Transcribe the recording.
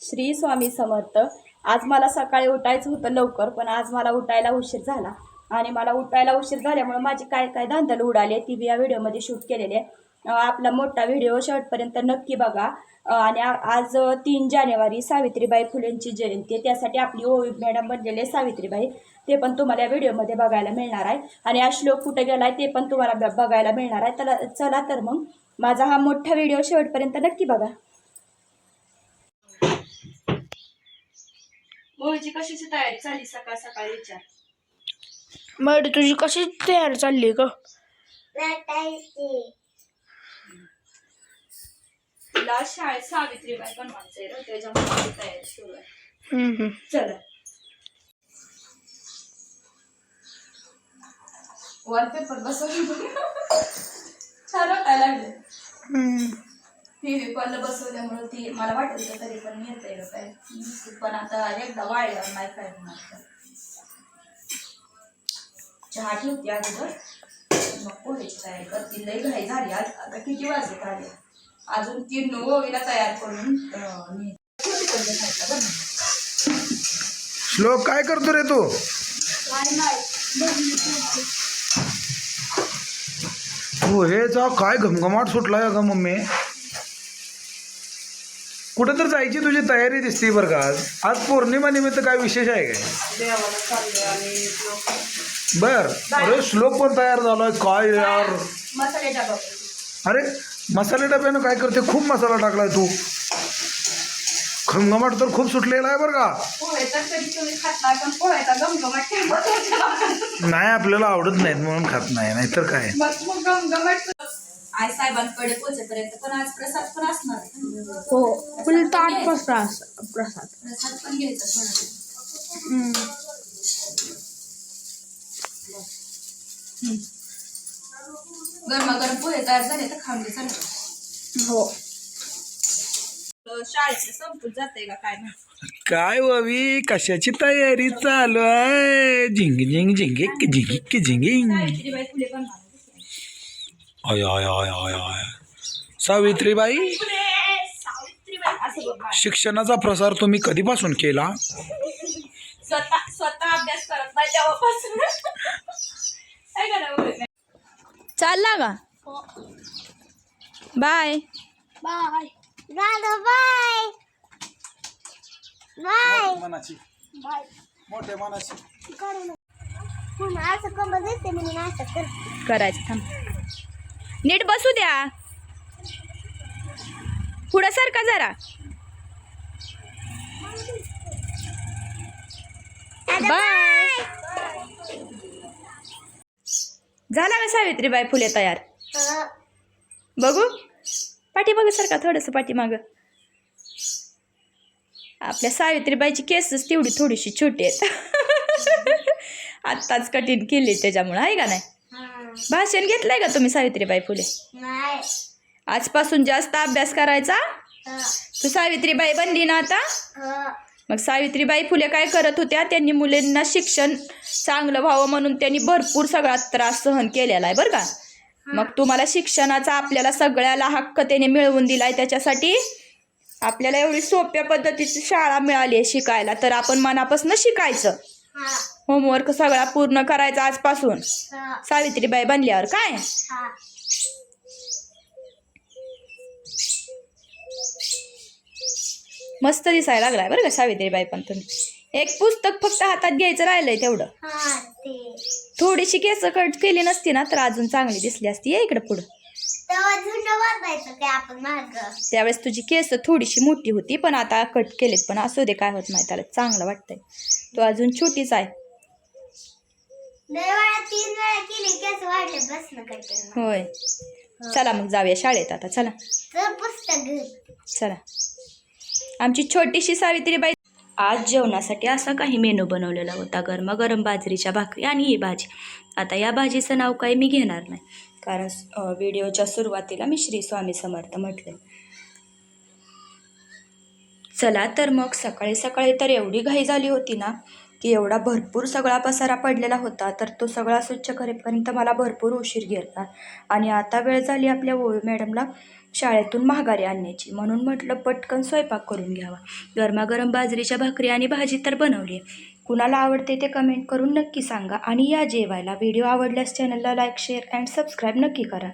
श्री स्वामी समर्थ. आज मला सकाळी उठायचं होतं लवकर पण आज मला उठायला उशीर झाला. आणि मला उठायला उशीर झाल्यामुळे माझी काय काय धांदल उडाली ती मी या व्हिडिओमध्ये शूट केलेली आहे. आपला मोठा व्हिडिओ शेवटपर्यंत नक्की बघा. आणि आज तीन जानेवारी सावित्रीबाई फुलेंची जयंती आहे. त्यासाठी आपली ओवी मॅडम बनलेले सावित्रीबाई. ते पण तुम्हाला या व्हिडिओमध्ये बघायला मिळणार आहे. आणि हा श्लोक कुठे गेलाय ते पण तुम्हाला बघायला मिळणार आहे. तर चला तर मग. माझा हा मोठा व्हिडिओ शेवटपर्यंत नक्की बघा. मूवीची कशाची तयारी चालली? सकाळ सकाळी विचार. मग तुझी कशी तयारी चालली ग? तिला शाळेत सावित्रीबाई बनवायचंय ना त्याच्यामुळे ती तयारी सुरू आहे. हम्म, हम्म. चला. वॉलपेपर बसवले छान वाटायला लागले. हम्म. टीव्ही पण बसवल्यामुळे ती मला वाटत होतं तरी पण येते काय. पण आता एकदा वाळल्यावर नाही काय होणार चहा ठेवते अगोदर. मग पोहेची तयारी करते लई घाई झाली आज. आता किती वाजत आले? अजून तीन ओवीला तयार करून मी आहे? श्लोक काय करतो रे तू? काय नाही हो हेचा काय घमघमाट सुटलाय का मम्मी. कुठं तर जायची तुझी तयारी दिसते बरं का? आज आज पौर्णिमा निमित्त काय विशेष आहे काय? देवाला चाललोय आणि बर. अरे श्लोक पण तयार झालाय. काय यार? मसाले अरे मसाले डब्यानं काय करते? खूप मसाला टाकलाय तू. खमघमाट तर खूप सुटलेला आहे बरं का? पोहे तर कधी तुम्ही खात नाही पण पोह्याचा गमगमाट नाही आपल्याला आवडत नाहीत म्हणून खात नाही नाहीतर काय? मग मग गमगमाट आई साहेबांकडे पोहोचेपर्यंत पण आज प्रसाद पण असणार. हो फुल ताट प्रसाद प्रसाद. प्रसाद पण घ्यायचा थोडा हम्म. गरमागरम पोहे तयार झाले तर खाऊन घे चालेल. हो. शाळेचं संपून जाते का काय नाही काय ववी कशाची तयारी चालू आहे? झिंग झिंग झिंगे झिंगी झिंगिंग आय आय आय आय आय. सावित्रीबाई. शिक्षणाचा प्रसार तुम्ही कधीपासून केला? स्वतः स्वतः अभ्यास करत नाही तेव्हापासून. काय करा चालला का? बाय. बाय. बाय. बाय. मनाची. बाय. मनाची. कर. करायचं थांब. नीट बसू द्या. पुढं सारखा जरा? बाय. झाला का सावित्रीबाई फुले तयार? बघू. पाठीमाग सारखा थोडंसं पाठीमाग? आपल्या सावित्रीबाईची केसच तेवढी थोडीशी छोटी आहेत. आत्ताच कठीण केली त्याच्यामुळं आहे का नाही. भाषण घेतलंय का तुम्ही सावित्रीबाई फुले? आजपासून जास्त अभ्यास करायचा? तू सावित्रीबाई बनली ना आता? मग सावित्रीबाई फुले काय करत होत्या? त्यांनी मुलींना शिक्षण चांगलं व्हावं म्हणून त्यांनी भरपूर सगळा त्रास सहन केलेला आहे बरं का? मग तुम्हाला शिक्षणाचा आपल्याला सगळ्याला हक्क त्याने मिळवून दिलाय त्याच्यासाठी? आपल्याला एवढी सोप्या पद्धतीची शाळा मिळाली आहे शिकायला तर आपण मनापासून शिकायचं. होमवर्क सगळा पूर्ण करायचा आजपासून. सावित्रीबाई बनल्यावर काय? हा. मस्त दिसायला लागलाय बरं का सावित्रीबाई पण तुम्ही. एक पुस्तक फक्त हातात घ्यायचं राहिलंय तेवढं. थोडीशी केस कट केली नसती ना तर अजून चांगली दिसली असती इकडं पुढं. त्यावेळेस तुझी केस थोडीशी मोठी होती पण आता कट केलीत पण असू दे काय होत नाही त्याला चांगलं वाटतंय. तू अजून छोटीच आहे. होय. चला मग जाऊया शाळेत आता चला. चला. आमची छोटीशी सावित्रीबाई आज जेवणासाठी असा काही मेनू बनवलेला होता गरमागरम बाजरीच्या भाकरी आणि ही भाजी. आता या भाजीचं नाव काही मी घेणार नाही. कारण व्हिडिओच्या सुरुवातीला मी श्री स्वामी समर्थ म्हटले. चला तर मग सकाळी सकाळी तर एवढी घाई झाली होती ना की एवढा भरपूर सगळा पसारा पडलेला होता तर तो सगळा स्वच्छ करेपर्यंत मला भरपूर उशीर गेला आणि आता वेळ झाली आपल्या ओवी मॅडमला शाळेतून माघारी आणण्याची. म्हणून म्हटलं पटकन स्वयंपाक करून घ्यावा. गरमागरम बाजरीच्या भाकरी आणि भाजी तर बनवली. कुणाला आवडते ते कमेंट करून नक्की सांगा. आणि या जेवायला व्हिडिओ आवडल्यास चॅनलला लाईक शेअर अँड सबस्क्राईब नक्की करा.